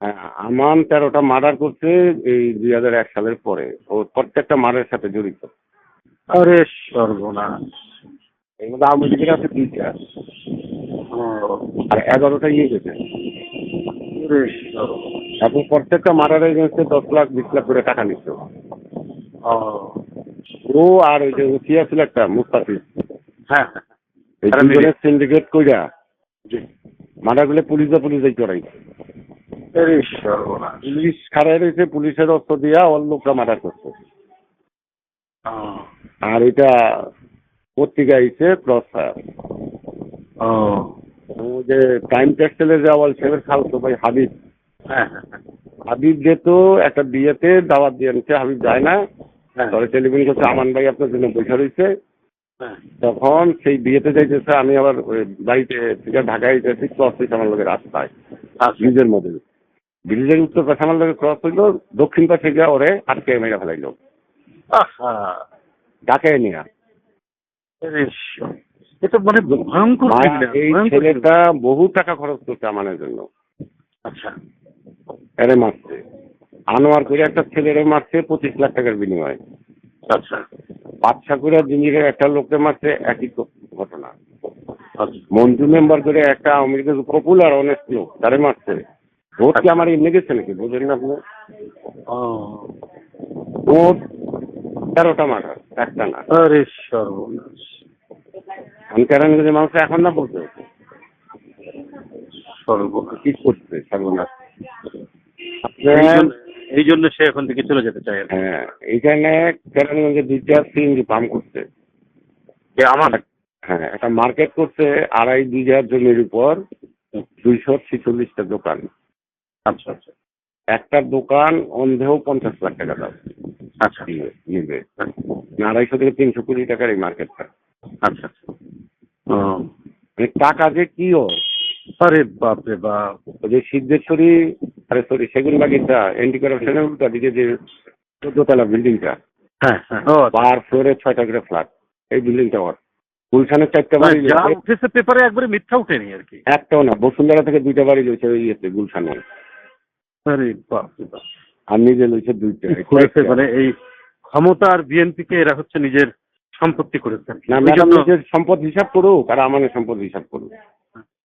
হ্যাঁ, আমান তেরোটা মার্ডার করছে এই দুই হাজার এক সালের পরে। ও প্রত্যেকটা মার্ডারের সাথে জড়িত। আরে সর্বনাশ। এর মধ্যে আওয়ামী লীগের আছে দুইটা। আর এগারোটা ইয়ে গেছে। এখন প্রত্যেকটা মার্ডারের এগেন্সে দশ লাখ বিশ লাখ করে টাকা নিচ্ছে। ও, আর ওই যে উঠিয়া ছিল একটা মুস্তাফিজ। হ্যাঁ হ্যাঁ, এই সিন্ডিকেট কইরা জি। মার্ডারগুলো পুলিশে পুলিশে আরে সর্বনাশ পুলিশ খাড়াই রয়েছে পুলিশের অস্ত্র দিয়া ওর লোকরা মার্ডার করছে। আর এটা পত্রিকা আইছে ক্রস ফায়ার ও, যে টাইম টেক্সটাইলে যে আওয়াল সাহেবের খালতো ভাই হাবিব। হ্যাঁ হ্যাঁ, হ্যাঁ, হাবিব যেহেতু একটা বিয়েতে দাওয়াত দিয়ে আনছে হাবিব যায় না। হ্যাঁ, টেলিফোন করছে আমান ভাই আপনার জন্য বসে রয়েছে। হ্যাঁ, তখন সেই বিয়েতে যাইতেছে আমি আবার বাড়িতে ঢাকায় যেতেছি ক্রস আমার লোকের রাস্তায় আচ্ছা, ব্রিজের মধ্যে। ব্রিজের উত্তর পাশে আমার লোকের ক্রস হইল দক্ষিণ পাশে গিয়ে ওরে আটকে মেরে ফেলাইলো। ঢাকায় নিয়ে। এটা মানে ভয়ঙ্কর এই ছেলেটা বহু টাকা খরচ করছে আমানের জন্য। আচ্ছা। এরে মারছে। আনোয়ার করে একটা ছেলেরে মারছে পঁচিশ লাখ টাকার বিনিময়ে। আচ্ছা। বাদশা করে জিঞ্জিরের একটা লোককে মারছে একই ঘটনা। আচ্ছা। মঞ্জু মেম্বার করে একটা লীগের পপুলার অনেক লোক তারে মারছে। ভোট কি আমার এমনি গেছে নাকি? বুঝলেন না আপনি। ভোট তেরোটা মার্ডার একটা না। আরে সর্বনাশ। আমি কেরানীগঞ্জের মানুষ এখন না বলতে সর্বনাশ। কি করছে? সর্বনাশ। এই জন্য- এই জন্য সে এখন থেকে চলে যেতে চায় হ্যাঁ এইখানে কেরানীগঞ্জে দুইটা সিএনজি পাম্প করছে। যে আমার? হ্যাঁ একটা মার্কেট করছে আড়াই বিঘা জমির উপর দুইশো ছিচল্লিশটা দোকান। আচ্ছা আচ্ছা। একটা দোকান অন্ধেও পঞ্চাশ লাখ টাকা দাম। আচ্ছা নিবে নিবে। আড়াইশো থেকে তিনশো কোটি টাকার এই মার্কেটটা। আচ্ছা আচ্ছা। ও, মানে টাকা যে কি ওর আরে বাপ রে বাপ। ওই যে সিদ্ধেশ্বরী আরে সরি সেগুন বাগিচা এন্টি করাপশনের উল্টা দিকে যে চোদ্দতলা বিল্ডিংটা। হ্যাঁ হ্যাঁ। ও। পার ফ্লোরে ছয়টা করে ফ্ল্যাট। এই বিল্ডিংটা ওর। গুলশানের চারটা বাড়ি মানে যা উঠেছে পেপারে একবারে মিথ্যা উঠেনি আর কি। একটাও না বসুন্ধরা থেকে দুইটা বাড়ি রয়েছে ওই ইয়েতে গুলশানে। আরে বাপ আর নিজে রয়েছে দুইটা করেছে মানে এই ক্ষমতা আর বিএনপি কে এরা হচ্ছে নিজের সম্পত্তি করেছেন। না ম্যাডাম নিজের সম্পদ হিসাব করুক আর আমাদের সম্পদ হিসাব করুক।